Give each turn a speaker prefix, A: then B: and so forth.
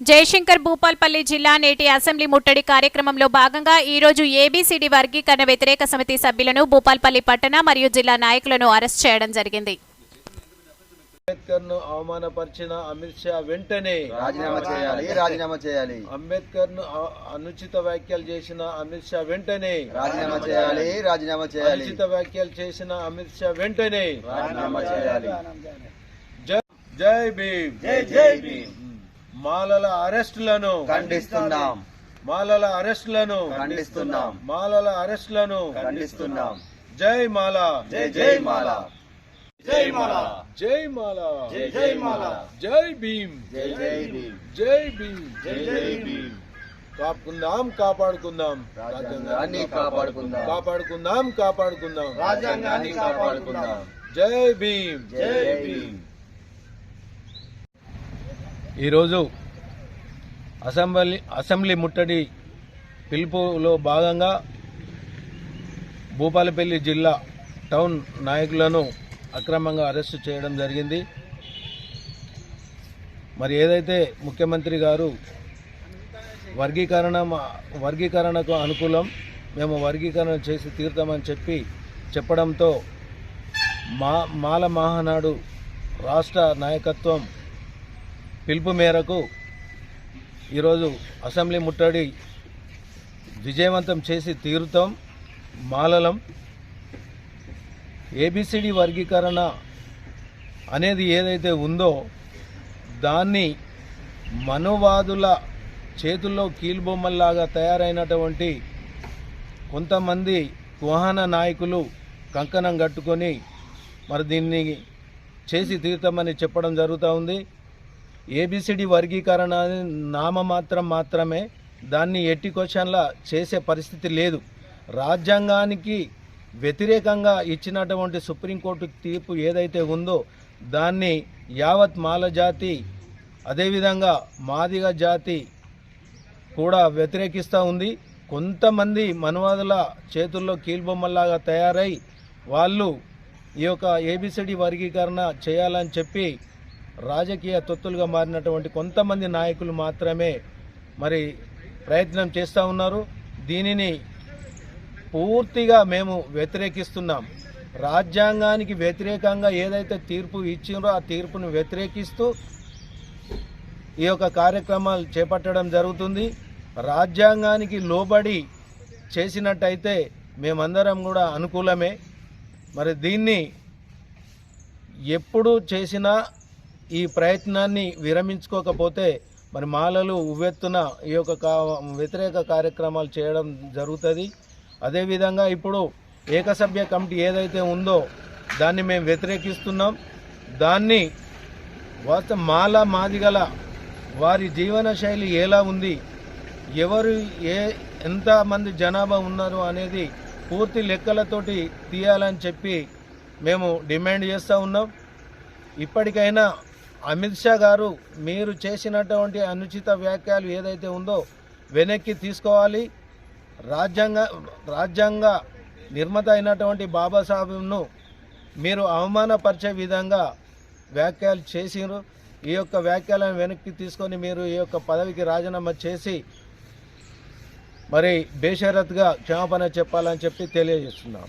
A: జయశంకర్ భూపాల్పల్లి జిల్లా నేటి అసెంబ్లీ ముట్టడి కార్యక్రమంలో భాగంగా ఈ రోజు ఏబీసీడీ వర్గీకరణ వ్యతిరేక సమితి సభ్యులను భూపాల్పల్లి పట్టణ మరియు జిల్లా నాయకులను అరెస్ట్ చేయడం జరిగింది.
B: అంబేద్కర్ను అవమానపరిచిన అమిత్ షా వెంటనే
C: రాజీనామా చేయాలి రాజీనామా చేయాలి?
B: అంబేద్కర్ను అనుచిత వ్యాఖ్యలు చేసిన అమిత్ షా వెంటనే
C: రాజీనామా చేయాలి రాజీనామా చేయాలి?
B: అనుచిత వ్యాఖ్యలు చేసిన అమిత్ షా వెంటనే
C: రాజీనామా చేయాలి.
B: జై జై భీమ్.
C: జై జై భీమ్.
B: మాలల అరెస్టులను
C: ఖండిస్తున్నాం.
B: మాలల అరెస్టులను
C: ఖండిస్తున్నాం.
B: మాలల అరెస్టులను
C: ఖండిస్తున్నాం.
B: జై మాల.
C: జై జై మాల. జై మాల.
B: జై మాల.
C: జై జై మాల.
B: జై భీమ్.
C: జై జై భీమ్.
B: జై భీమ్.
C: జై జై భీమ్.
B: కాపుకుందాం కాపాడుకుందాం.
C: రాజ్యాంగాన్ని కాపాడుకుందాం.
B: కాపాడుకుందాం కాపాడుకుందాం.
C: రాజ్యాంగాన్ని కాపాడుకుందాం.
B: జై భీమ్.
C: జై భీమ్.
B: ఈరోజు అసెంబ్లీ అసెంబ్లీ ముట్టడి పిలుపులో భాగంగా భూపాలపల్లి జిల్లా టౌన్ నాయకులను అక్రమంగా అరెస్టు చేయడం జరిగింది. మరి ఏదైతే ముఖ్యమంత్రి గారు వర్గీకరణ వర్గీకరణకు అనుకూలం మేము వర్గీకరణ చేసి తీరుతామని చెప్పి చెప్పడంతో మా మాల మహానాడు రాష్ట్ర నాయకత్వం పిలుపు మేరకు ఈరోజు అసెంబ్లీ ముట్టడి విజయవంతం చేసి తీరుతాం మాలలం. ఏబిసిడి వర్గీకరణ అనేది ఏదైతే ఉందో దాన్ని మనువాదుల చేతుల్లో కీలుబొమ్మల్లాగా తయారైనటువంటి కొంతమంది కుహాన నాయకులు కంకణం కట్టుకొని మరి దీన్ని చేసి తీరుతామని చెప్పడం జరుగుతూ ఉంది. ఏబిసిడి వర్గీకరణ నామ నామమాత్రం మాత్రమే. దాన్ని ఎట్టి క్వశ్చన్లా చేసే పరిస్థితి లేదు. రాజ్యాంగానికి వ్యతిరేకంగా ఇచ్చినటువంటి సుప్రీంకోర్టు తీర్పు ఏదైతే ఉందో దాన్ని యావత్ మాల జాతి అదేవిధంగా మాదిగ జాతి కూడా వ్యతిరేకిస్తూ ఉంది. కొంతమంది మనువాదుల చేతుల్లో కీల్బొమ్మల్లాగా తయారై వాళ్ళు ఈ యొక్క ఏబిసిడి వర్గీకరణ చేయాలని చెప్పి రాజకీయ తొత్తులుగా మారినటువంటి కొంతమంది నాయకులు మాత్రమే మరి ప్రయత్నం చేస్తూ ఉన్నారు. దీనిని పూర్తిగా మేము వ్యతిరేకిస్తున్నాం. రాజ్యాంగానికి వ్యతిరేకంగా ఏదైతే తీర్పు ఇచ్చిందో ఆ తీర్పును వ్యతిరేకిస్తూ ఈ యొక్క కార్యక్రమాలు చేపట్టడం జరుగుతుంది. రాజ్యాంగానికి లోబడి చేసినట్టయితే మేమందరం కూడా అనుకూలమే. మరి దీన్ని ఎప్పుడు చేసినా ఈ ప్రయత్నాన్ని విరమించుకోకపోతే మరి మాలలు ఉవ్వెత్తున ఈ యొక్క కా వ్యతిరేక కార్యక్రమాలు చేయడం జరుగుతుంది. అదేవిధంగా ఇప్పుడు ఏకసభ్య కమిటీ ఏదైతే ఉందో దాన్ని మేము వ్యతిరేకిస్తున్నాం. దాన్ని వాస్త మాల మాదిగల వారి జీవన శైలి ఎలా ఉంది ఎవరు ఏ ఎంతమంది జనాభా ఉన్నారు అనేది పూర్తి లెక్కలతోటి తీయాలని చెప్పి మేము డిమాండ్ చేస్తూ ఉన్నాం. ఇప్పటికైనా అమిత్ షా గారు మీరు చేసినటువంటి అనుచిత వ్యాఖ్యలు ఏదైతే ఉందో వెనక్కి తీసుకోవాలి. రాజ్యాంగ రాజ్యాంగ నిర్మాత అయినటువంటి బాబాసాహెబ్ను మీరు అవమానపరిచే విధంగా వ్యాఖ్యలు చేసిరు ఈ యొక్క వ్యాఖ్యలను వెనక్కి తీసుకొని మీరు ఈ యొక్క పదవికి రాజీనామా చేసి మరి బేషరత్గా క్షమాపణ చెప్పాలని చెప్పి తెలియజేస్తున్నాం.